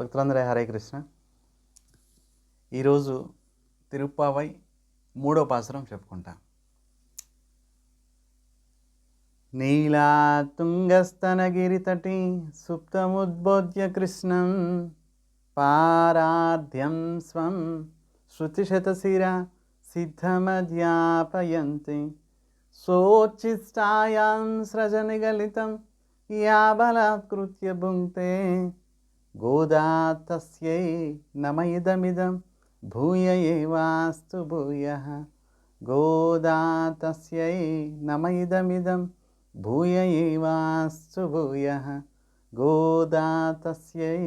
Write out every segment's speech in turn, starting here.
భక్తులందరూ హరే కృష్ణ. ఈరోజు తిరుప్పావై మూడో పాసరం చెప్పుకుంటా. తటి సుప్తముద్బోధ్య కృష్ణం పారాధ్యం స్వం శృతిశతశిర సిద్ధమధ్యాపయంతి. సోచిష్టాయాం సృజనిగలితం యాబలాత్కృత్య భుంక్తే గోదా తస్యై నమ ఇదమిదం భూయ ఏవాస్తు భూయ గోదా తస్యై నమ ఇదమిదం భూయ ఏవాస్తు భూయః గోదా తస్యై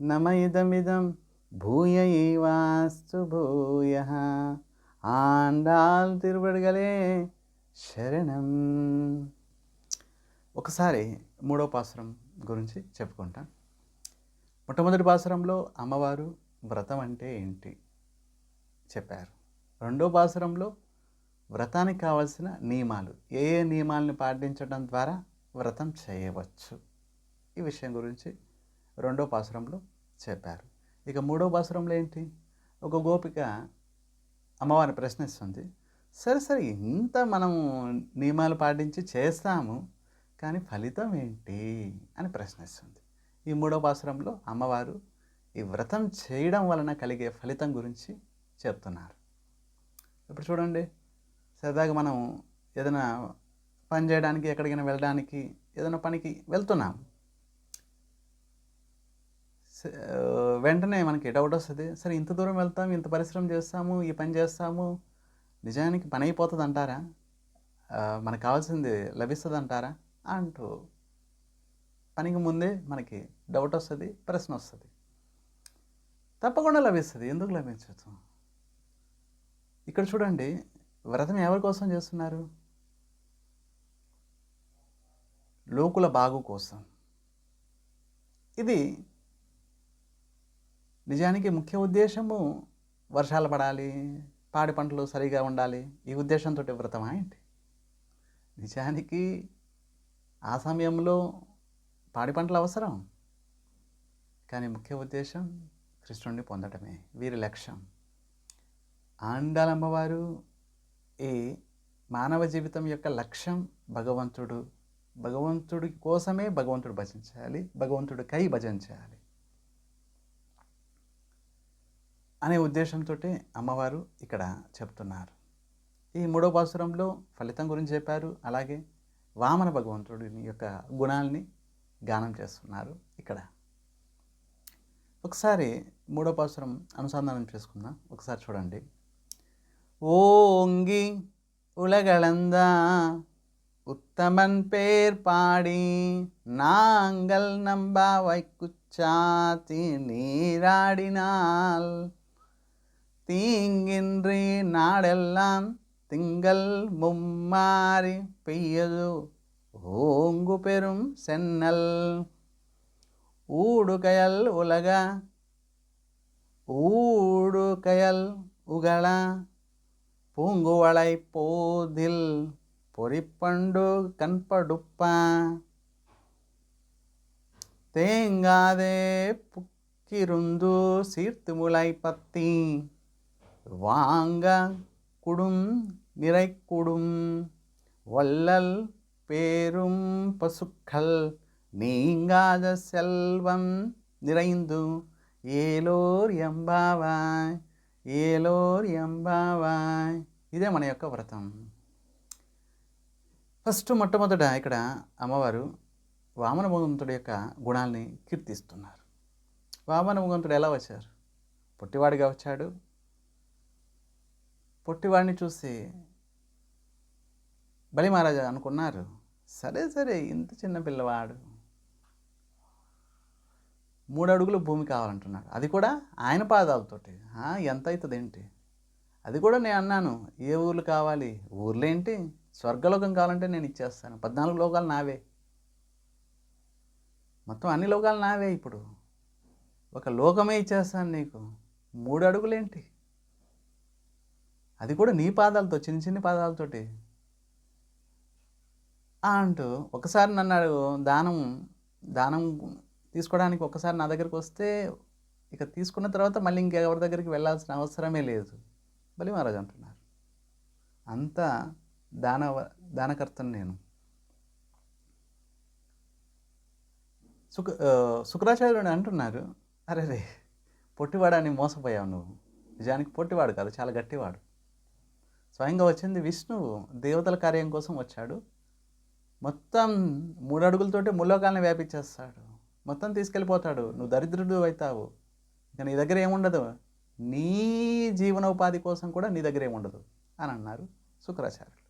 నమ ఇదమిదం భూయ ఏవాస్తు భూయ ఆండాల్ తిరువడగలే శరణం ఒకసారి మూడో పాసురం గురించి చెప్పుకుంటాం. మొట్టమొదటి పాసురంలో అమ్మవారు వ్రతం అంటే ఏంటి చెప్పారు. రెండో పాసురంలో వ్రతానికి కావలసిన నియమాలు ఏ ఏ నియమాలను పాటించడం ద్వారా వ్రతం చేయవచ్చు. ఈ విషయం గురించి రెండో పాసురంలో చెప్పారు. ఇక మూడో పాసురంలో ఏంటి? ఒక గోపిక అమ్మవారిని ప్రశ్నిస్తుంది సరే సరే ఇంత మనం నియమాలు పాటించి చేస్తాము కానీ ఫలితం ఏంటి? అని ప్రశ్నిస్తుంది. ఈ మూడవ పాసురంలో అమ్మవారు ఈ వ్రతం చేయడం వలన కలిగే ఫలితం గురించి చెప్తున్నారు. ఇప్పుడు చూడండి సరదాగా మనం ఏదైనా పని చేయడానికి ఎక్కడికైనా వెళ్ళడానికి ఏదైనా పనికి వెళ్తున్నాం. వెంటనే మనకి డౌట్ వస్తుంది. సరే ఇంత దూరం వెళ్తాము ఇంత పరిశ్రమ చేస్తాము ఈ పని చేస్తాము నిజానికి పని అయిపోతుంది అంటారా మనకు కావాల్సింది లభిస్తుంది అంటారా అంటూ పనికి ముందే మనకి డౌట్ వస్తుంది ప్రశ్న వస్తుంది. తప్పకుండా లభిస్తుంది. ఎందుకు లభించవచ్చు ఇక్కడ చూడండి వ్రతం ఎవరి కోసం చేస్తున్నారు? లోకుల బాగు కోసం. ఇది నిజానికి ముఖ్య ఉద్దేశము. వర్షాలు పడాలి పాడి పంటలు సరిగా ఉండాలి. ఈ ఉద్దేశంతో వ్రతమా ఏంటి? నిజానికి ఆ సమయంలో పాడి పంటలు అవసరం. కానీ ముఖ్య ఉద్దేశం కృష్ణుడిని పొందడమే వీరి లక్ష్యం. ఆండాలమ్మవారు ఈ మానవ జీవితం యొక్క లక్ష్యం భగవంతుడు భగవంతుడి కోసమే భగవంతుడు భజించాలి భగవంతుడికై భజన చేయాలి అనే ఉద్దేశంతో అమ్మవారు ఇక్కడ చెప్తున్నారు. ఈ మూడో పాసురంలో ఫలితం గురించి చెప్పారు అలాగే వామన భగవంతుడిని యొక్క గుణాలని గానం చేస్తున్నారు ఇక్కడ. ఒకసారి మూడో పాసురం అనుసంధానం చేసుకుందాం ఒకసారి చూడండి ஓங்கி உலகளந்தா உத்தமன் பேர் பாடி நாங்கள் நம்பாவை குச்சாத்தி நீராடினால் தீங்கின்றி நாடெல்லாம் திங்கள் மும்மாறி பெய்யது ஓங்கு பெரும் சென்னல் ஊடுகயல் உலக ஊடுகயல் உகள பூங்குவளை போதில் பொறிப்பண்டு கண்படுப்ப. தேங்காதே புக்கிருந்து சீர்த்து முளை பத்தி வாங்க குடும் நிறை குடும் வள்ளல் பேரும் பசுக்கள் நீங்காத செல்வம் நிறைந்து ఏలోర్ ఎంబావాయ్ ఏలోర్ ఎంబావాయ్ ఇదే మన యొక్క వ్రతం ఫస్ట్ మొట్టమొదట ఇక్కడ అమ్మవారు వామన భగవంతుడి యొక్క గుణాల్ని కీర్తిస్తున్నారు వామన భగవంతుడు ఎలా వచ్చారు పొట్టివాడిగా వచ్చాడు పొట్టివాడిని చూసి బలి మహారాజా అనుకున్నారు సరే సరే ఇంత చిన్న పిల్లవాడు మూడు అడుగుల భూమి కావాలంటున్నాడు. అది కూడా ఆయన పాదాలతోటి. ఎంత అవుతుంది ఏంటి అది కూడా నేను అన్నాను. ఏ ఊర్లు కావాలి? ఊర్లు ఏంటి? స్వర్గలోకం కావాలంటే నేను ఇచ్చేస్తాను. పద్నాలుగు లోకాలు నావే. మొత్తం అన్ని లోకాలు నావే ఇప్పుడు. ఒక లోకమే ఇచ్చేస్తాను నీకు. మూడు అడుగులేంటి అది కూడా నీ పాదాలతో చిన్న చిన్న పాదాలతోటి. అంటూ ఒకసారి నన్ను అడుగు దానం దానం తీసుకోవడానికి ఒకసారి నా దగ్గరికి వస్తే ఇక తీసుకున్న తర్వాత మళ్ళీ ఇంకెవరి దగ్గరికి వెళ్ళాల్సిన అవసరమే లేదు. బలి మహారాజు అంటున్నారు. అంత దాన దానకర్తను నేను. సుఖ శుక్రాచార్యుడు అంటున్నారు అరే రే పొట్టివాడని మోసపోయావు నువ్వు. నిజానికి పొట్టివాడు కాదు చాలా గట్టివాడు. స్వయంగా వచ్చింది విష్ణువు దేవతల కార్యం కోసం వచ్చాడు. మొత్తం మూడు అడుగులతోటి ముల్లోకాలను వ్యాపించేస్తాడు. మొత్తం తీసుకెళ్ళిపోతాడు. నువ్వు దరిద్రుడు అవుతావు. కానీ నీ దగ్గర ఏముండదు? నీ జీవనోపాధి కోసం కూడా నీ దగ్గర ఏముండదు అని అన్నారు శుక్రాచార్యులు.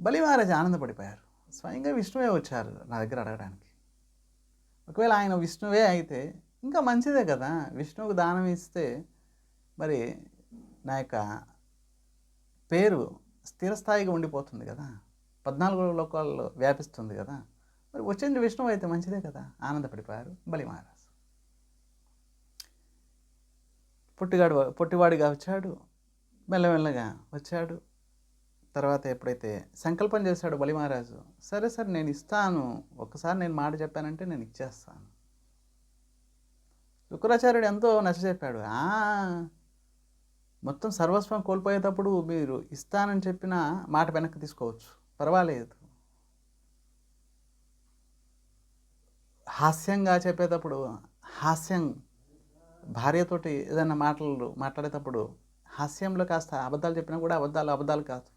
బలి మహారాజు ఆనందపడిపోయారు. స్వయంగా విష్ణువే వచ్చారు నా దగ్గర అడగడానికి. ఒకవేళ ఆయన విష్ణువే అయితే ఇంకా మంచిదే కదా. విష్ణువుకు దానం ఇస్తే మరి నా యొక్క పేరు స్థిరస్థాయిగా ఉండిపోతుంది కదా. పద్నాలుగు లోకాల్లో వ్యాపిస్తుంది కదా. మరి వచ్చింది విష్ణువు అయితే మంచిదే కదా? ఆనందపడిపోయారు. బలి మహారాజు. పొట్టిగాడు పొట్టివాడిగా వచ్చాడు. మెల్లమెల్లగా వచ్చాడు. తర్వాత ఎప్పుడైతే సంకల్పం చేశాడు బలి మహారాజు సరే సరే నేను ఇస్తాను. ఒకసారి నేను మాట చెప్పానంటే నేను ఇచ్చేస్తాను. శుక్రాచార్యుడు ఎంతో నచ్చ చెప్పాడు. మొత్తం సర్వస్వం కోల్పోయేటప్పుడు మీరు ఇస్తానని చెప్పిన మాట వెనక్కి తీసుకోవచ్చు. పర్వాలేదు. హాస్యంగా చెప్పేటప్పుడు హాస్యం భార్యతోటి ఏదైనా మాటలు మాట్లాడేటప్పుడు హాస్యంలో కాస్త అబద్ధాలు చెప్పినా కూడా అబద్ధాలు అబద్ధాలు కాదు.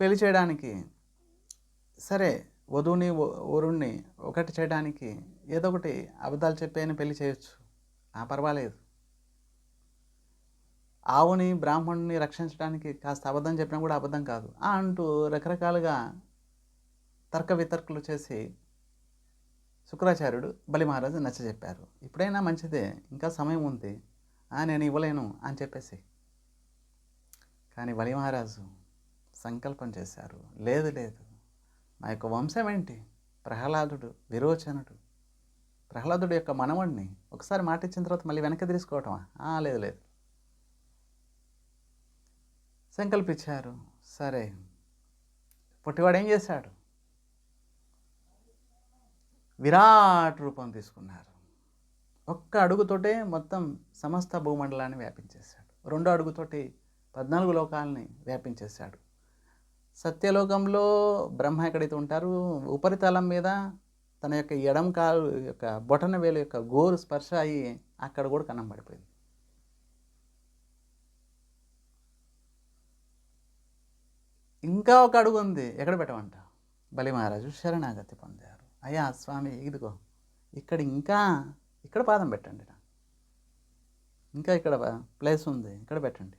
పెళ్ళి చేయడానికి సరే వధువుని వరుణ్ణి ఒకటి చేయడానికి ఏదో ఒకటి అబద్ధాలు చెప్పేని పెళ్ళి చేయొచ్చు. ఆ పర్వాలేదు. ఆవుని బ్రాహ్మణుని రక్షించడానికి కాస్త అబద్ధం చెప్పినా కూడా అబద్ధం కాదు. ఆ అంటూ రకరకాలుగా తర్క వితర్కులు చేసి శుక్రాచార్యుడు బలి మహారాజు నచ్చ చెప్పారు ఇప్పుడైనా మంచిదే ఇంకా సమయం ఉంది. "ఆ, నేను ఇవ్వలేను అని చెప్పేసి. కానీ బలి మహారాజు సంకల్పం చేశారు. లేదు లేదు. నా యొక్క వంశం ఏంటి? ప్రహ్లాదుడు విరోచనుడు. ప్రహ్లాదుడు యొక్క మనవణ్ణి ఒకసారి మాట ఇచ్చిన తర్వాత మళ్ళీ వెనక్కి తీసుకోవటమా లేదు లేదు. సంకల్పించారు. సరే. పుట్టివాడు ఏం చేశాడు? విరాట్ రూపం తీసుకున్నారు. ఒక్క అడుగుతోటే మొత్తం సమస్త భూమండలాన్ని వ్యాపించేశాడు. రెండో అడుగుతోటి పద్నాలుగు లోకాలని వ్యాపించేశాడు. సత్యలోకంలో బ్రహ్మ ఎక్కడైతే ఉంటారు ఉపరితలం మీద తన యొక్క ఎడం కాలు యొక్క బొటన వేలు యొక్క గోరు స్పర్శ అయ్యి అక్కడ కూడా కనబడిపోయింది. ఇంకా ఒక అడుగు ఉంది. ఎక్కడ పెట్టమంట బలి మహారాజు శరణాగతి పొందారు. అయ్యా స్వామి ఇదిగో ఇక్కడ ఇంకా ఇక్కడ పాదం పెట్టండి ఇంకా ఇక్కడ ప్లేస్ ఉంది ఇక్కడ పెట్టండి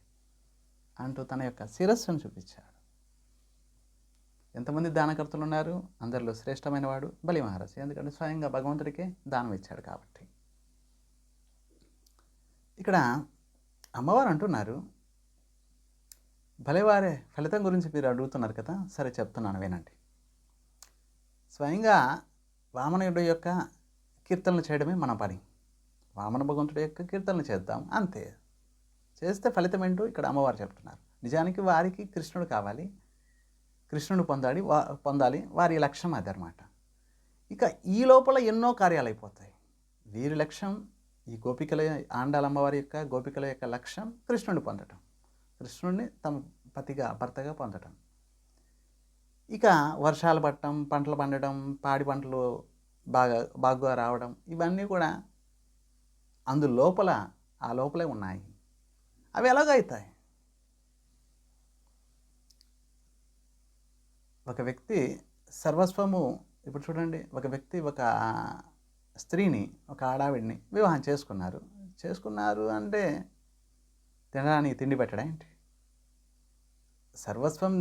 అంటూ తన యొక్క శిరస్సును చూపించాడు. ఎంతమంది దానకర్తలు ఉన్నారు? అందరిలో శ్రేష్టమైన వాడు బలి మహారాజు ఎందుకంటే స్వయంగా భగవంతుడికే దానం ఇచ్చాడు కాబట్టి. ఇక్కడ అమ్మవారు అంటున్నారు భలేవారే ఫలితం గురించి మీరు అడుగుతున్నారు కదా సరే చెప్తున్నాను వినండి. స్వయంగా వామనుడి యొక్క కీర్తనలు చేయడమే మన పని. వామన భగవంతుడి యొక్క కీర్తనలు చేద్దాం అంతే. చేస్తే ఫలితం ఏంటో ఇక్కడ అమ్మవారు చెప్తున్నారు. నిజానికి వారికి కృష్ణుడు కావాలి. కృష్ణుడు పొందాలి వా పొందాలి. వారి లక్ష్యం అది అనమాట ఇక ఈ లోపల ఎన్నో కార్యాలు అయిపోతాయి. వీరి లక్ష్యం ఈ గోపికల ఆండాల అమ్మవారి యొక్క గోపికల యొక్క లక్ష్యం కృష్ణుడిని పొందటం. కృష్ణుడిని తమ పతిగా భర్తగా పొందటం. ఇక వర్షాలు పట్టడం పంటలు పండడం పాడి పంటలు బాగా బాగా రావడం ఇవన్నీ కూడా అందు లోపల ఆ లోపలే ఉన్నాయి. అవి ఎలాగవుతాయి ఒక వ్యక్తి సర్వస్వము ఇప్పుడు చూడండి ఒక వ్యక్తి ఒక స్త్రీని ఒక ఆడావిడిని వివాహం చేసుకున్నారు. చేసుకున్నారు అంటే తినడానికి తిండి పెట్టడం ఏంటి? సర్వస్వం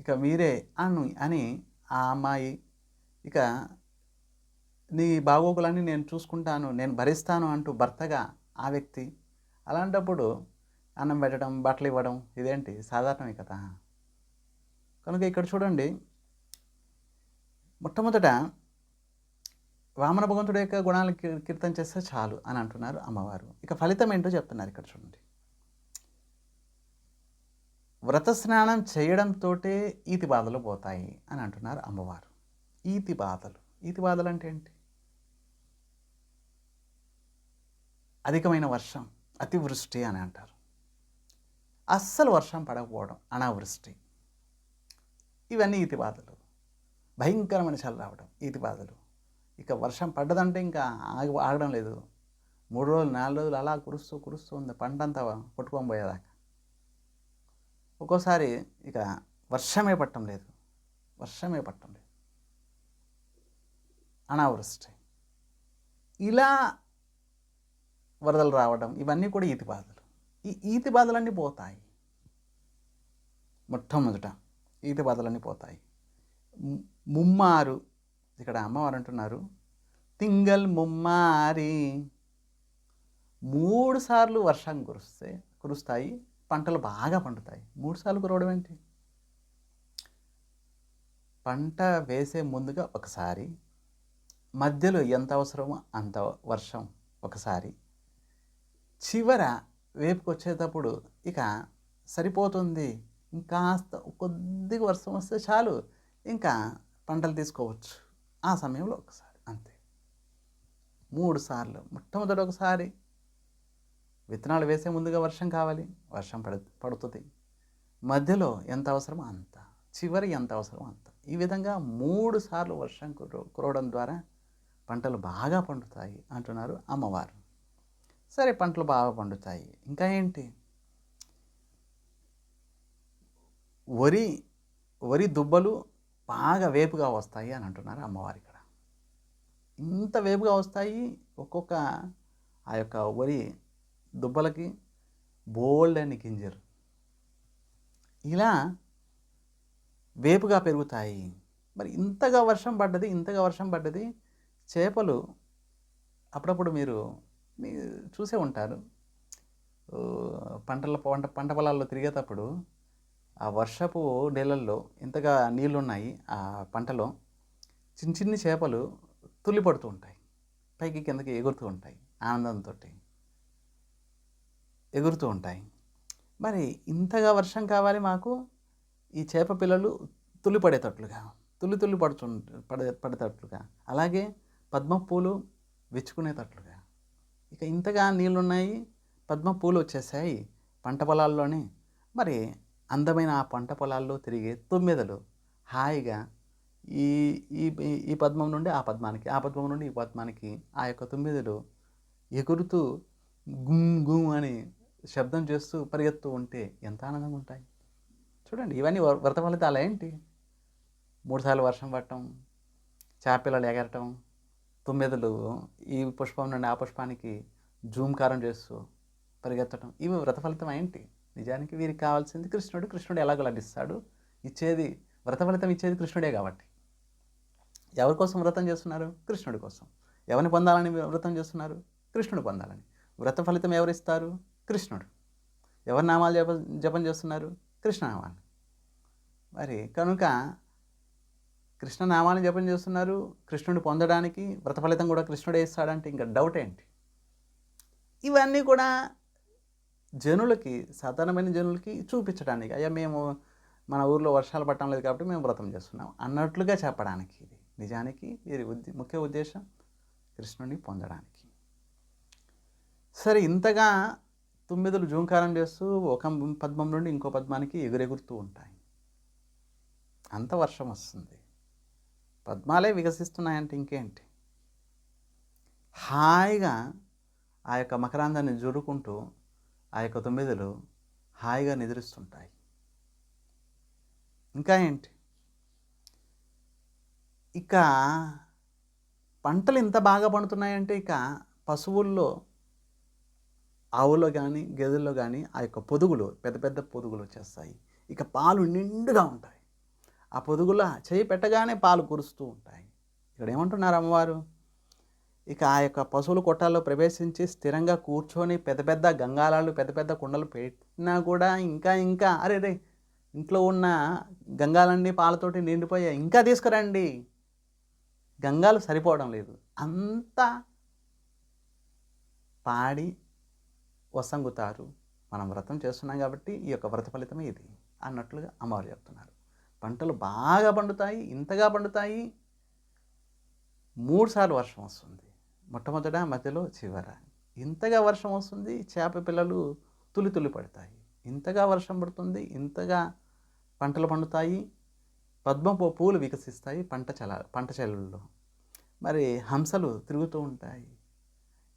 ఇక మీరే అను అని ఆ అమ్మాయి ఇక నీ బాగోగులన్నీ నేను చూసుకుంటాను నేను భరిస్తాను అంటూ భర్తగా ఆ వ్యక్తి అలాంటప్పుడు అన్నం పెట్టడం బట్టలు ఇవ్వడం ఇదేంటి? సాధారణమే కదా. కనుక ఇక్కడ చూడండి. మొట్టమొదట వామన భగవంతుడి యొక్క గుణాలను కీర్తన చేస్తే చాలు అని అంటున్నారు అమ్మవారు. ఇక ఫలితం ఏంటో చెప్తున్నారు ఇక్కడ చూడండి. వ్రత స్నానం చేయడంతో ఈతి బాధలు పోతాయి అని అంటున్నారు అమ్మవారు. ఈతి బాధలు. ఈతి బాధలు అంటే ఏంటి? అధికమైన వర్షం అతివృష్టి అని అంటారు. అస్సలు వర్షం పడకపోవడం అనావృష్టి. ఇవన్నీ ఈతి బాధలు. భయంకరమైన చలి రావడం ఈతి బాధలు. ఇక వర్షం పడ్డదంటే ఇంకా ఆగి ఆగడం లేదు. మూడు రోజులు నాలుగు రోజులు అలా కురుస్తూ కురుస్తూ ఉంది. పంట అంతా కొట్టుకొని పోయేదాకా. ఒక్కోసారి ఇక వర్షమే పట్టం లేదు. వర్షమే పట్టం లేదు. అనావృష్టి. ఇలా వరదలు రావడం ఇవన్నీ కూడా ఈతి బాధలు. ఈ ఈతి బాధలన్నీ పోతాయి. మొట్టమొదట ఈతి బాధలన్నీ పోతాయి. ముమ్మారు ఇక్కడ అమ్మవారు అంటున్నారు తింగల్ ముమ్మారి. మూడు సార్లు వర్షం కురిస్తే కురుస్తాయి పంటలు బాగా పండుతాయి. మూడు సార్లు కురవడం ఏంటి? పంట వేసే ముందుగా ఒకసారి మధ్యలో ఎంత అవసరమో అంత వర్షం ఒకసారి చివర వేపుకొచ్చేటప్పుడు ఇక సరిపోతుంది. ఇంకాస్త కొద్దిగా వర్షం వస్తే చాలు. ఇంకా పంటలు తీసుకోవచ్చు. ఆ సమయంలో ఒకసారి అంతే. మూడు సార్లు మొట్టమొదటి ఒకసారి విత్తనాలు వేసే ముందుగా వర్షం కావాలి. వర్షం పడు పడుతుంది. మధ్యలో ఎంత అవసరమో అంత చివరి ఎంత అవసరమో అంత. ఈ విధంగా మూడు సార్లు వర్షం కుర కురవడం ద్వారా పంటలు బాగా పండుతాయి అంటున్నారు అమ్మవారు. సరే పంటలు బాగా పండుతాయి. ఇంకా ఏంటి? వరి వరి దుబ్బలు బాగా వేపుగా వస్తాయి అని అంటున్నారు అమ్మవారు ఇక్కడ. ఇంత వేపుగా వస్తాయి ఒక్కొక్క ఆ యొక్క వరి దుబ్బలకి బోల్డ్ అని గింజలు ఇలా వేపుగా పెరుగుతాయి. మరి ఇంతగా వర్షం పడ్డది ఇంతగా వర్షం పడ్డది చేపలు అప్పుడప్పుడు మీరు మీ చూసే ఉంటారు. పంటల పంట పంట పొలాల్లో తిరిగేటప్పుడు ఆ వర్షపు నీళ్ళల్లో ఇంతగా నీళ్ళు ఉన్నాయి ఆ పంటలో చిన్న చిన్ని చేపలు తుల్లిపడుతూ ఉంటాయి. పైకి కిందకి ఎగురుతూ ఉంటాయి ఆనందంతో ఎగురుతూ ఉంటాయి. మరి ఇంతగా వర్షం కావాలి మాకు? ఈ చేప పిల్లలు తుల్లి పడేటట్లుగా తుల్లి తుల్లి పడుచు పడే పడేటట్లుగా అలాగే పద్మ పూలు విచ్చుకునేటట్లుగా. ఇక ఇంతగా నీళ్ళున్నాయి పద్మ పూలు వచ్చేసాయి పంట పొలాల్లోనే. మరి అందమైన ఆ పంట పొలాల్లో తిరిగే తుమ్మెదలు హాయిగా ఈ ఈ ఈ పద్మం నుండి ఆ పద్మానికి ఆ పద్మం నుండి ఈ పద్మానికి ఆ యొక్క తుమ్మెదలు ఎగురుతూ గుమ్ గుమ్ అని శబ్దం చేస్తూ పరిగెత్తూ ఉంటే ఎంత ఆనందంగా ఉంటాయి. చూడండి ఇవన్నీ వ్రత ఫలితాలు ఏంటి? మూడుసార్లు వర్షం పట్టడం చేపలు ఎగరటం తుమ్మెదలు ఈ పుష్పం నుండి ఆ పుష్పానికి జూమ్కారం చేస్తూ పరిగెత్తడం ఇవి వ్రత ఫలితం ఏంటి? నిజానికి వీరికి కావాల్సింది కృష్ణుడు. కృష్ణుడు ఎలాగో లభిస్తాడు. ఇచ్చేది వ్రత ఫలితం ఇచ్చేది కృష్ణుడే కాబట్టి. ఎవరి కోసం వ్రతం చేస్తున్నారు? కృష్ణుడి కోసం. ఎవరిని పొందాలని వ్రతం చేస్తున్నారు? కృష్ణుడు పొందాలని. వ్రత ఫలితం ఎవరు ఇస్తారు? కృష్ణుడు. ఎవరి నామాలు జప జపం చేస్తున్నారు? కృష్ణనామాలు. మరి కనుక కృష్ణ నామాన్ని జపం చేస్తున్నారు కృష్ణుడు పొందడానికి వ్రత ఫలితం కూడా కృష్ణుడే ఇస్తాడంటే ఇంకా డౌట్ ఏంటి? ఇవన్నీ కూడా జనులకి సాధారణమైన జనులకి చూపించడానికి. అయ్యా మేము మన ఊర్లో వర్షాలు పట్టడం లేదు కాబట్టి మేము వ్రతం చేస్తున్నాం అన్నట్లుగా చెప్పడానికి ఇది. నిజానికి వీరి ఉద్దే ముఖ్య ఉద్దేశం కృష్ణుడిని పొందడానికి. సరే ఇంతగా తుమ్మిదలు జూంకారం చేస్తూ ఒక పద్మం నుండి ఇంకో పద్మానికి ఎగురెగురుతూ ఉంటాయి. అంత వర్షం వస్తుంది. పద్మాలే వికసిస్తున్నాయంటే ఇంకేంటి? హాయిగా ఆ యొక్క మకరాందాన్ని జురుకుంటూ ఆ యొక్క తొమ్మిదలు హాయిగా నిద్రిస్తుంటాయి. ఇంకా ఏంటి? ఇక పంటలు ఇంత బాగా పండుతున్నాయంటే ఇక పశువుల్లో ఆవులో కానీ గేదెల్లో కానీ ఆ యొక్క పొదుగులు పెద్ద పెద్ద పొదుగులు వచ్చేస్తాయి. ఇక పాలు నిండుగా ఉంటాయి. ఆ పొదుగుల చేయి పెట్టగానే పాలు కురుస్తూ ఉంటాయి. ఇక్కడ ఏమంటున్నారు అమ్మవారు? ఇక ఆ యొక్క పశువుల కొట్టాల్లో ప్రవేశించి స్థిరంగా కూర్చొని పెద్ద పెద్ద గంగాలాలు పెద్ద పెద్ద కుండలు పెట్టినా కూడా ఇంకా ఇంకా అరే రే ఇంట్లో ఉన్న గంగాలన్నీ పాలతోటి నిండిపోయాయి. ఇంకా తీసుకురండి. గంగాలు సరిపోవడం లేదు. అంతా పాడి వసంగుతారు. మనం వ్రతం చేస్తున్నాం కాబట్టి ఈ యొక్క వ్రత ఫలితమే ఇది అన్నట్లుగా అమ్మవారు చెప్తున్నారు. పంటలు బాగా పండుతాయి ఇంతగా పండుతాయి మూడుసార్లు వర్షం వస్తుంది. మొట్టమొదట మధ్యలో చివర. ఇంతగా వర్షం వస్తుంది చేప పిల్లలు తులి తులి పడతాయి. ఇంతగా వర్షం పడుతుంది ఇంతగా పంటలు పండుతాయి పద్మపు పూలు వికసిస్తాయి పంట చల పంట చెలల్లో మరి హంసలు తిరుగుతూ ఉంటాయి.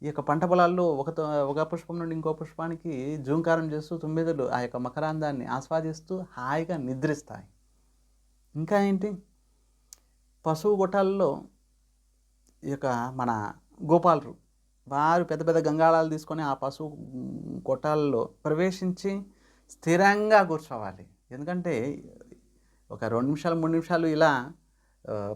ఈ యొక్క పంట పొలాల్లో ఒక ఒక పుష్పం నుండి ఇంకో పుష్పానికి జూంకారం చేస్తూ తుమ్మెదలు ఆ యొక్క మకరాందాన్ని ఆస్వాదిస్తూ హాయిగా నిద్రిస్తాయి. ఇంకా ఏంటి? పశువు గొట్టాల్లో ఈ యొక్క మన గోపాలరు వారు పెద్ద పెద్ద గంగాళాలు తీసుకొని ఆ పశువు గొట్టాలలో ప్రవేశించి స్థిరంగా కూర్చోవాలి. ఎందుకంటే ఒక రెండు నిమిషాలు మూడు నిమిషాలు ఇలా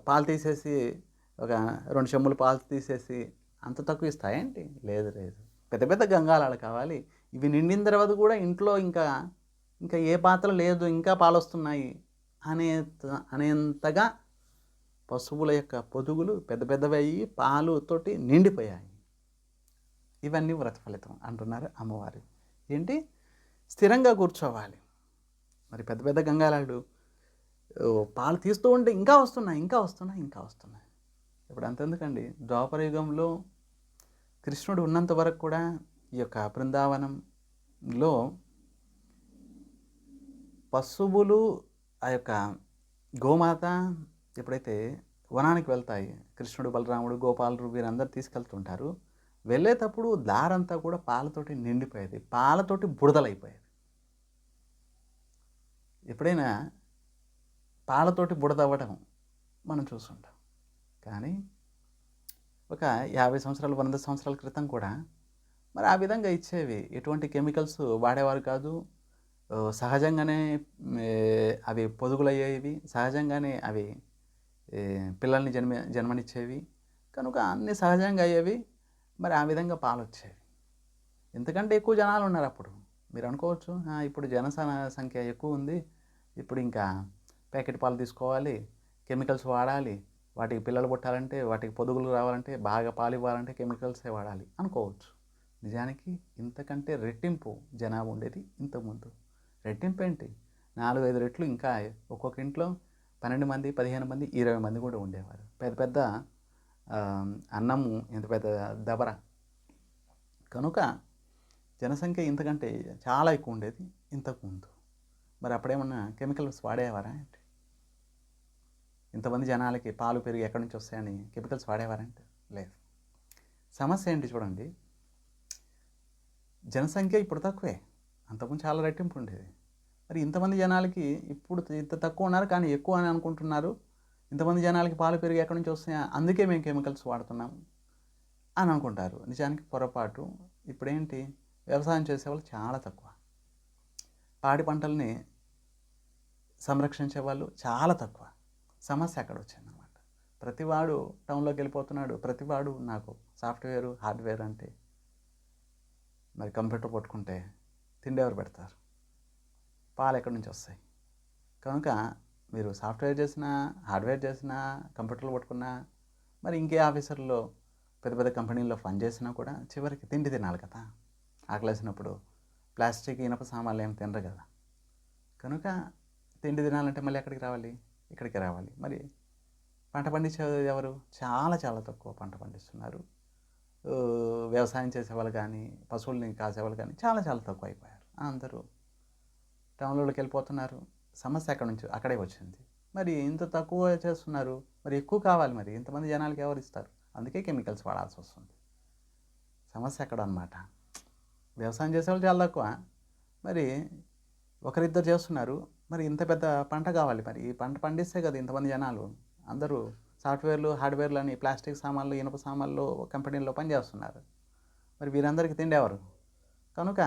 పాలు తీసేసి ఒక రెండు చెమ్ములు పాలు తీసేసి అంత తక్కువ ఇస్తాయేంటి లేదు లేదు. పెద్ద పెద్ద గంగాలాలు కావాలి. ఇవి నిండిన తర్వాత కూడా ఇంట్లో ఇంకా ఇంకా ఏ పాత్ర లేదు ఇంకా పాలొస్తున్నాయి అనే అనేంతగా పశువుల యొక్క పొదుగులు పెద్ద పెద్దవి అయ్యి పాలుతోటి నిండిపోయాయి. ఇవన్నీ వ్రత ఫలితం అంటున్నారు అమ్మవారు. ఏంటి? స్థిరంగా కూర్చోవాలి. మరి పెద్ద పెద్ద గంగాలాడు పాలు తీస్తూ ఉంటే ఇంకా వస్తున్నాయి ఇంకా వస్తున్నాయి ఇంకా వస్తున్నాయి. ఇప్పుడు అంతెందుకండి ద్వాపర యుగంలో కృష్ణుడు ఉన్నంత వరకు కూడా ఈ యొక్క బృందావనంలో పశువులు ఆ యొక్క గోమాత ఎప్పుడైతే వనానికి వెళ్తాయి కృష్ణుడు బలరాముడు గోపాలుడు వీరందరూ తీసుకెళ్తుంటారు. వెళ్ళేటప్పుడు దారంతా కూడా పాలతోటి నిండిపోయేది పాలతోటి బుడదలైపోయేది. ఎప్పుడైనా పాలతోటి బుడదవ్వడం మనం చూస్తుంటాం. కానీ ఒక యాభై సంవత్సరాలు వంద సంవత్సరాల క్రితం కూడా మరి ఆ విధంగా ఇచ్చేవి. ఎటువంటి కెమికల్స్ వాడేవారు కాదు. సహజంగానే అవి పొదుగులయ్యేవి. సహజంగానే అవి పిల్లల్ని జన్మ జన్మనిచ్చేవి. కనుక అన్ని సహజంగా అయ్యేవి. మరి ఆ విధంగా పాలు వచ్చేవి ఎందుకంటే ఎక్కువ జనాలు ఉన్నారు అప్పుడు. మీరు అనుకోవచ్చు ఇప్పుడు జనసన సంఖ్య ఎక్కువ ఉంది. ఇప్పుడు ఇంకా ప్యాకెట్ పాలు తీసుకోవాలి కెమికల్స్ వాడాలి. వాటికి పిల్లలు పుట్టాలంటే వాటికి పొదుగులు రావాలంటే బాగా పాలు ఇవ్వాలంటే కెమికల్సే వాడాలి అనుకోవచ్చు. నిజానికి ఇంతకంటే రెట్టింపు జనాభా ఉండేది ఇంతకుముందు. రెట్టింపు ఏంటి? నాలుగు ఐదు రెట్లు ఇంకా ఒక్కొక్క ఇంట్లో పన్నెండు మంది పదిహేను మంది ఇరవై మంది కూడా ఉండేవారు. పెద్ద పెద్ద అన్నము ఇంత పెద్ద దబర. కనుక జనసంఖ్య ఇంతకంటే చాలా ఎక్కువ ఉండేది ఇంతకు ముందు మరి అప్పుడేమన్నా కెమికల్స్ వాడేవారా? ఇంతమంది జనాలకి పాలు పెరిగి ఎక్కడి నుంచి వస్తాయని కెమికల్స్ వాడేవారంటే లేదు. సమస్య ఏంటి చూడండి. జనసంఖ్య ఇప్పుడు తక్కువే. అంతకుముందు చాలా రెట్టింపు ఉండేది. మరి ఇంతమంది జనాలకి ఇప్పుడు ఇంత తక్కువ ఉన్నారు కానీ ఎక్కువ అని అనుకుంటున్నారు. ఇంతమంది జనాలకి పాలు పెరిగి ఎక్కడి నుంచి వస్తాయా? అందుకే మేము కెమికల్స్ వాడుతున్నాం అని అనుకుంటారు. నిజానికి పొరపాటు. ఇప్పుడేంటి? వ్యవసాయం చేసేవాళ్ళు చాలా తక్కువ. పాడి పంటల్ని సంరక్షించే వాళ్ళు చాలా తక్కువ. సమస్య అక్కడ వచ్చిందనమాట ప్రతివాడు టౌన్లోకి వెళ్ళిపోతున్నాడు ప్రతివాడు నాకు సాఫ్ట్వేర్ హార్డ్వేర్ అంటే మరి కంప్యూటర్ పట్టుకుంటే తిండి ఎవరు పెడతారు? పాలు ఎక్కడి నుంచి వస్తాయి? కనుక మీరు సాఫ్ట్వేర్ చేసినా హార్డ్వేర్ చేసినా కంప్యూటర్లు పట్టుకున్నా మరి ఇంకే ఆఫీసర్లో పెద్ద పెద్ద కంపెనీల్లో పని చేసినా కూడా చివరికి తిండి తినాలి కదా. ఆకలేసినప్పుడు ప్లాస్టిక్ ఇనప సామాన్లు ఏం తినరు కదా. కనుక తిండి తినాలంటే మళ్ళీ ఎక్కడికి రావాలి? ఇక్కడికి రావాలి. మరి పంట పండించేది ఎవరు? చాలా చాలా తక్కువ పంట పండిస్తున్నారు. వ్యవసాయం చేసేవాళ్ళు కానీ పశువుల్ని కాసేవాళ్ళు కానీ చాలా చాలా తక్కువ అయిపోయారు. అందరూ టౌన్లోకి వెళ్ళిపోతున్నారు. సమస్య అక్కడ నుంచి అక్కడే వచ్చింది. మరి ఇంత తక్కువ చేస్తున్నారు. మరి ఎక్కువ కావాలి మరి. ఇంతమంది జనాలకి ఎవరు ఇస్తారు? అందుకే కెమికల్స్ వాడాల్సి వస్తుంది. సమస్య అక్కడ అనమాట వ్యవసాయం చేసేవాళ్ళు చాలా తక్కువ. మరి ఒకరిద్దరు చేస్తున్నారు. మరి ఇంత పెద్ద పంట కావాలి మరి. ఈ పంట పండిస్తే కదా ఇంతమంది జనాలు. అందరూ సాఫ్ట్వేర్లు హార్డ్వేర్లు అని ప్లాస్టిక్ సామాన్లు ఇనుప సామాన్లు కంపెనీల్లో పనిచేస్తున్నారు మరి వీరందరికీ తిండేవారు కనుక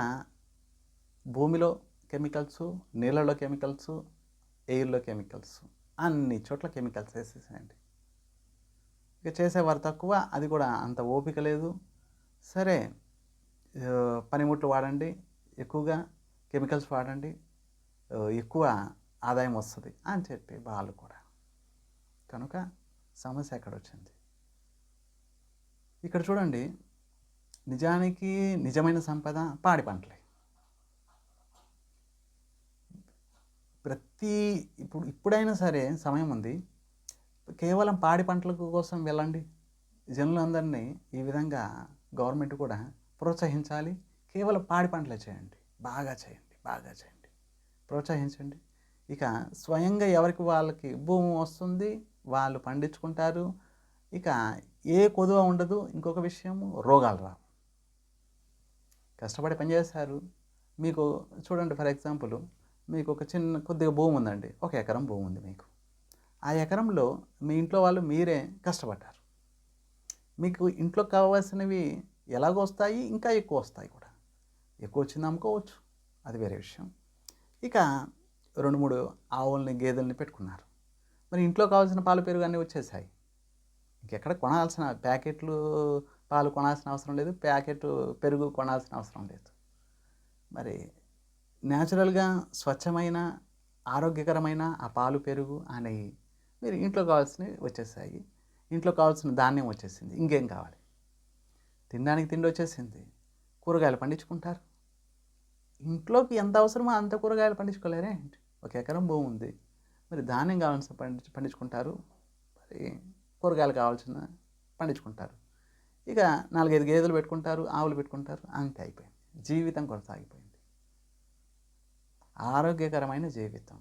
భూమిలో కెమికల్స్ నీళ్ళలో కెమికల్స్ ఎయిర్లో కెమికల్స్ అన్ని చోట్ల కెమికల్స్ వేసేసేయండి. ఇక చేసేవారు తక్కువ అది కూడా అంత ఓపిక లేదు. సరే పనిముట్లు వాడండి ఎక్కువగా కెమికల్స్ వాడండి. ఎక్కువ ఆదాయం వస్తుంది అని చెప్పి వాళ్ళు కూడా. కనుక సమస్య ఎక్కడ వచ్చింది. ఇక్కడ చూడండి నిజానికి నిజమైన సంపద పాడి పంటలే. ప్రతి ఇప్పుడు ఇప్పుడైనా సరే సమయం ఉంది. కేవలం పాడి పంటల కోసం వెళ్ళండి. జనులందరినీ ఈ విధంగా గవర్నమెంట్ కూడా ప్రోత్సహించాలి. కేవలం పాడి పంటలే చేయండి. బాగా చేయండి బాగా చేయండి. ప్రోత్సహించండి. ఇక స్వయంగా ఎవరికి వాళ్ళకి భూమి వస్తుంది వాళ్ళు పండించుకుంటారు. ఇక ఏ కొదువ ఉండదు. ఇంకొక విషయం రోగాలు రావు. కష్టపడి పనిచేస్తారు మీకు చూడండి ఫర్ ఎగ్జాంపుల్ మీకు ఒక చిన్న కొద్దిగా భూమి ఉందండి. ఒక ఎకరం భూమి ఉంది మీకు. ఆ ఎకరంలో మీ ఇంట్లో వాళ్ళు మీరే కష్టపడ్డారు. మీకు ఇంట్లో కావాల్సినవి ఎలాగో వస్తాయి ఇంకా ఎక్కువ వస్తాయి కూడా. ఎక్కువ వచ్చింది అమ్ముకోవచ్చు. అది వేరే విషయం. ఇక రెండు మూడు ఆవుల్ని గేదెల్ని పెట్టుకున్నారు. మరి ఇంట్లో కావాల్సిన పాలు పెరుగు అన్నీ వచ్చేసాయి. ఇంకెక్కడ కొనాల్సిన ప్యాకెట్లు పాలు కొనాల్సిన అవసరం లేదు. ప్యాకెట్ పెరుగు కొనాల్సిన అవసరం లేదు. మరి న్యాచురల్గా స్వచ్ఛమైన ఆరోగ్యకరమైన ఆ పాలు పెరుగు అనేవి మీరు ఇంట్లో కావాల్సినవి వచ్చేసాయి. ఇంట్లో కావాల్సిన ధాన్యం వచ్చేసింది. ఇంకేం కావాలి? తినడానికి తిండి వచ్చేసింది. కూరగాయలు పండించుకుంటారు. ఇంట్లోకి ఎంత అవసరమో అంత కూరగాయలు పండించుకోలేరే ఒక ఎకరం భూమి ఉంది. మరి ధాన్యం కావాల్సిన పండించు పండించుకుంటారు. మరి కూరగాయలు కావాల్సిన పండించుకుంటారు. ఇక నాలుగైదు గేదెలు పెట్టుకుంటారు ఆవులు పెట్టుకుంటారు. అంతే అయిపోయింది. జీవితం కొనసాగిపోయింది. ఆరోగ్యకరమైన జీవితం.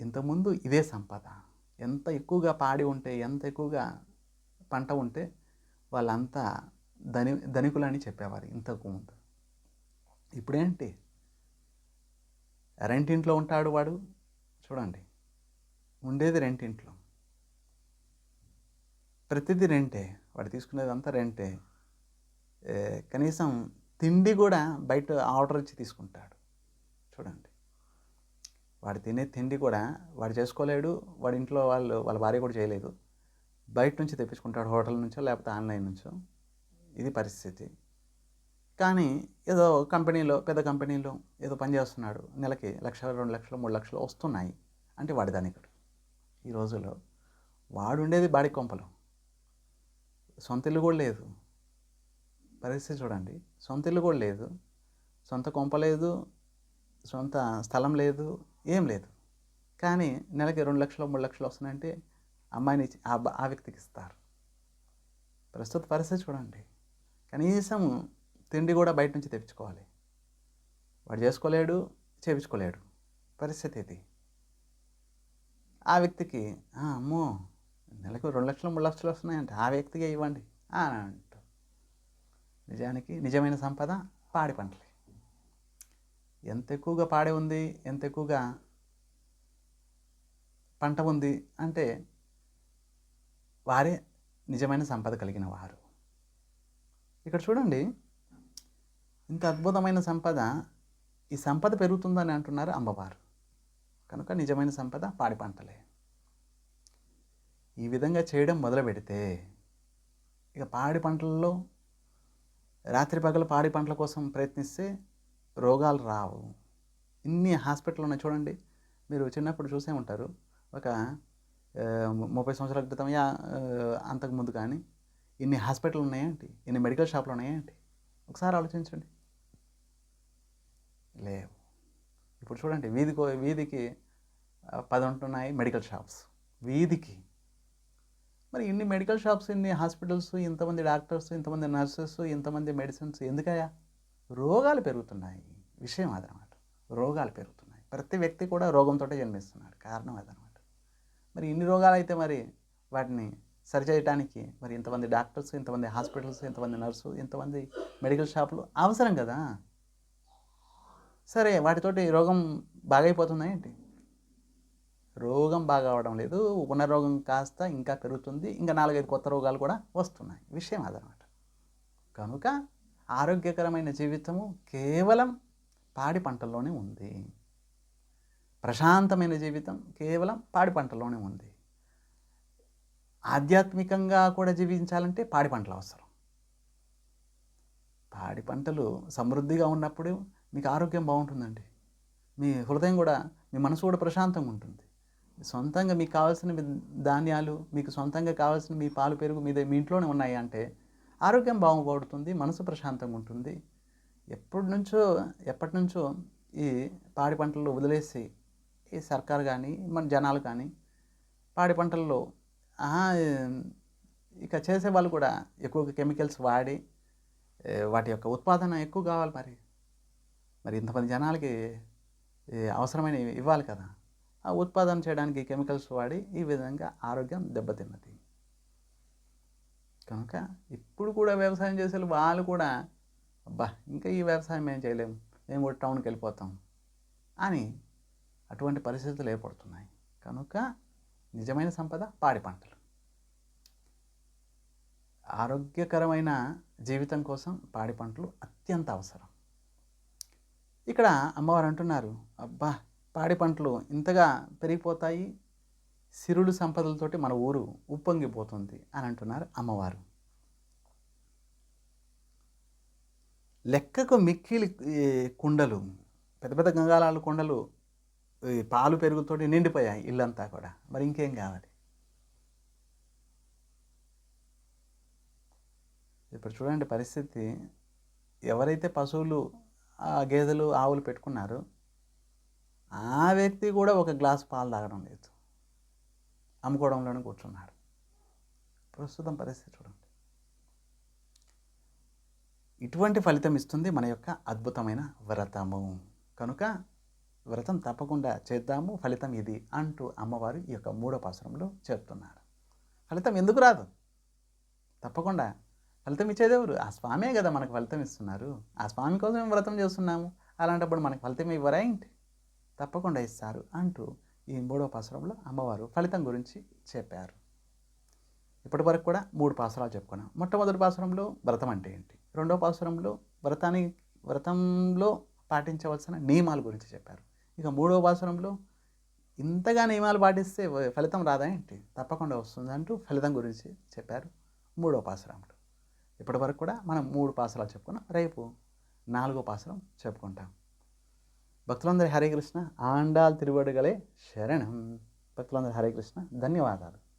ఇంతకుముందు ఇదే సంపద. ఎంత ఎక్కువగా పాడి ఉంటే ఎంత ఎక్కువగా పంట ఉంటే వాళ్ళంతా ధని ధనికులని చెప్పేవారు ఇంతకు ముందు. ఇప్పుడేంటి? రెంటింట్లో ఉంటాడు వాడు? చూడండి. ఉండేది రెంటింట్లో. ప్రతిదీ రెంటే. వాడు తీసుకునేది అంతా రెంటే కనీసం తిండి కూడా బయట ఆర్డర్ ఇచ్చి తీసుకుంటాడు. చూడండి. వాడు తినే తిండి కూడా వాడు చేసుకోలేడు. వాడి ఇంట్లో వాళ్ళు వాళ్ళ భార్య కూడా చేయలేదు. బయట నుంచి తెప్పించుకుంటాడు హోటల్ నుంచో లేకపోతే ఆన్లైన్ నుంచో. ఇది పరిస్థితి. కానీ ఏదో కంపెనీలో పెద్ద కంపెనీలో ఏదో పని చేస్తున్నాడు. నెలకి లక్ష రెండు లక్షలు మూడు లక్షలు వస్తున్నాయి. అంటే వాడి ధనికుడు. ఈ రోజుల్లో వాడు ఉండేది బాడి కొంపలు. సొంత ఇల్లు కూడా లేదు. పరిస్థితి చూడండి. సొంత ఇల్లు కూడా లేదు. సొంత కొంప లేదు. సొంత స్థలం లేదు. ఏం లేదు. కానీ నెలకి రెండు లక్షలు మూడు లక్షలు వస్తున్నాయంటే అమ్మాయిని ఆ ఆ వ్యక్తికి ఇస్తారు. ప్రస్తుత పరిస్థితి చూడండి. కనీసం తిండి కూడా బయట నుంచి తెప్పించుకోవాలి. వాడు చేసుకోలేడు చేపించుకోలేడు. పరిస్థితి ఇది. ఆ వ్యక్తికి అమ్మో నెలకు రెండు లక్షలు మూడు లక్షలు వస్తున్నాయంటే ఆ వ్యక్తికి ఇవ్వండి. అని నిజానికి నిజమైన సంపద పాడి పంటలే. ఎంత ఎక్కువగా పాడి ఉంది ఎంత ఎక్కువగా పంట ఉంది అంటే వారే నిజమైన సంపద కలిగిన వారు. ఇక్కడ చూడండి ఇంత అద్భుతమైన సంపద ఈ సంపద పెరుగుతుందని అంటున్నారు అమ్మవారు కనుక నిజమైన సంపద పాడి పంటలే. ఈ విధంగా చేయడం మొదలు పెడితే ఇక పాడి పంటలలో రాత్రి పగల పాడి పంటల కోసం ప్రయత్నిస్తే రోగాలు రావు. ఇన్ని హాస్పిటల్ ఉన్నాయి చూడండి. మీరు చిన్నప్పుడు చూసే ఉంటారు. ఒక ముప్పై సంవత్సరాల క్రితం యా అంతకుముందు అంతకు ముందు కానీ ఇన్ని హాస్పిటల్ ఉన్నాయేంటి ఇన్ని మెడికల్ షాపులు ఉన్నాయేంటి ఒకసారి ఆలోచించండి. లేవు. ఇప్పుడు చూడండి వీధికి వీధికి పది ఉంటున్నాయి మెడికల్ షాప్స్. వీధికి. మరి ఇన్ని మెడికల్ షాప్స్ ఇన్ని హాస్పిటల్స్ ఇంతమంది డాక్టర్స్ ఇంతమంది నర్సెస్ ఇంతమంది మెడిసిన్స్ ఎందుకయ్యా? రోగాలు పెరుగుతున్నాయి. విషయం అదనమాట. రోగాలు పెరుగుతున్నాయి. ప్రతి వ్యక్తి కూడా రోగంతో జన్మిస్తున్నాడు. కారణం అదనమాట. మరి ఇన్ని రోగాలు అయితే మరి వాటిని సరిచేయటానికి మరి ఇంతమంది డాక్టర్స్ ఇంతమంది హాస్పిటల్స్ ఇంతమంది నర్సు ఇంతమంది మెడికల్ షాపులు అవసరం కదా? సరే వాటితోటి రోగం బాగైపోతుందా ఏంటి? రోగం బాగా అవడం లేదు. ఉన్న రోగం కాస్త ఇంకా పెరుగుతుంది. ఇంకా నాలుగైదు కొత్త రోగాలు కూడా వస్తున్నాయి. విషయం అదనమాట. కనుక ఆరోగ్యకరమైన జీవితము కేవలం పాడి పంటల్లోనే ఉంది. ప్రశాంతమైన జీవితం కేవలం పాడి పంటల్లోనే ఉంది. ఆధ్యాత్మికంగా కూడా జీవించాలంటే పాడి పంటలు అవసరం. పాడి పంటలు సమృద్ధిగా ఉన్నప్పుడు మీకు ఆరోగ్యం బాగుంటుందండి. మీ హృదయం కూడా మీ మనసు కూడా ప్రశాంతంగా ఉంటుంది. సొంతంగా మీకు కావాల్సిన మీ ధాన్యాలు మీకు సొంతంగా కావాల్సిన మీ పాలు పెరుగు మీద మీ ఇంట్లోనే ఉన్నాయి అంటే ఆరోగ్యం బాగుపడుతుంది మనసు ప్రశాంతంగా ఉంటుంది. ఎప్పటి నుంచో ఎప్పటి నుంచో ఈ పాడి పంటలు వదిలేసి ఈ సర్కారు కానీ మన జనాలు కానీ పాడి పంటల్లో ఆహా, ఇక చేసే వాళ్ళు కూడా ఎక్కువగా కెమికల్స్ వాడి వాటి యొక్క ఉత్పాదన ఎక్కువ కావాలి మరి. మరి ఇంతమంది జనాలకి అవసరమైన ఇవ్వాలి కదా. ఆ ఉత్పాదన చేయడానికి కెమికల్స్ వాడి ఈ విధంగా ఆరోగ్యం దెబ్బతిన్నది. కనుక ఇప్పుడు కూడా వ్యవసాయం చేసే వాళ్ళు కూడా అబ్బా ఇంకా ఈ వ్యవసాయం మేము చేయలేము మేము కూడా టౌన్కి వెళ్ళిపోతాం అని అటువంటి పరిస్థితులు ఏర్పడుతున్నాయి. కనుక నిజమైన సంపద పాడి పంటలు. ఆరోగ్యకరమైన జీవితం కోసం పాడి పంటలు అత్యంత అవసరం. ఇక్కడ అమ్మవారు అంటున్నారు అబ్బా పాడి పంటలు ఇంతగా పెరిగిపోతాయి సిరులు సంపదలతోటి మన ఊరు ఉప్పొంగిపోతుంది అని అంటున్నారు అమ్మవారు. లెక్కకు మిక్కిలి కుండలు పెద్ద పెద్ద గంగాలాల కుండలు ఈ పాలు పెరుగుతోటి నిండిపోయాయి ఇల్లంతా కూడా. మరి ఇంకేం కావాలి? ఇప్పుడు చూడండి పరిస్థితి. ఎవరైతే పశువులు గేదెలు ఆవులు పెట్టుకున్నారు. ఆ వ్యక్తి కూడా ఒక గ్లాస్ పాలు తాగడం లేదు. అమ్ముకోవడంలోనే కూర్చున్నాడు ప్రస్తుతం పరిస్థితి చూడండి. ఇటువంటి ఫలితం ఇస్తుంది మన యొక్క అద్భుతమైన వ్రతము. కనుక వ్రతం తప్పకుండా చేద్దాము. ఫలితం ఇది అంటూ అమ్మవారు ఈ యొక్క మూడో పాసరంలో చెప్తున్నారు. ఫలితం ఎందుకు రాదు? తప్పకుండా ఫలితం ఇచ్చేదెవరు ఆ స్వామే కదా మనకు ఫలితం ఇస్తున్నారు. ఆ స్వామి కోసం మేము వ్రతం చేస్తున్నాము? అలాంటప్పుడు మనకు ఫలితం ఇవ్వరా ఏంటి? తప్పకుండా ఇస్తారు అంటూ ఈ మూడవ పాసరంలో అమ్మవారు ఫలితం గురించి చెప్పారు. ఇప్పటి వరకు కూడా మూడు పాసరాలు చెప్పుకున్నాం. మొట్టమొదటి పాసరంలో వ్రతం అంటే ఏంటి? రెండవ పాసరంలో వ్రతాన్ని వ్రతంలో పాటించవలసిన నియమాల గురించి చెప్పారు. ఇక మూడవ పాసరంలో ఇంతగా నియమాలు పాటిస్తే ఫలితం రాదా ఏంటి? తప్పకుండా వస్తుంది అంటూ ఫలితం గురించి చెప్పారు మూడవ పాసరంలో ఇప్పటి వరకు కూడా మనం మూడు పాసరాలు చెప్పుకున్నాం. రేపు నాలుగో పాసరం చెప్పుకుంటాం. భక్తులందరి హరే కృష్ణ. ఆండాల్ తిరువడుగలే శరణం. భక్తులందరి హరే కృష్ణ. ధన్యవాదాలు.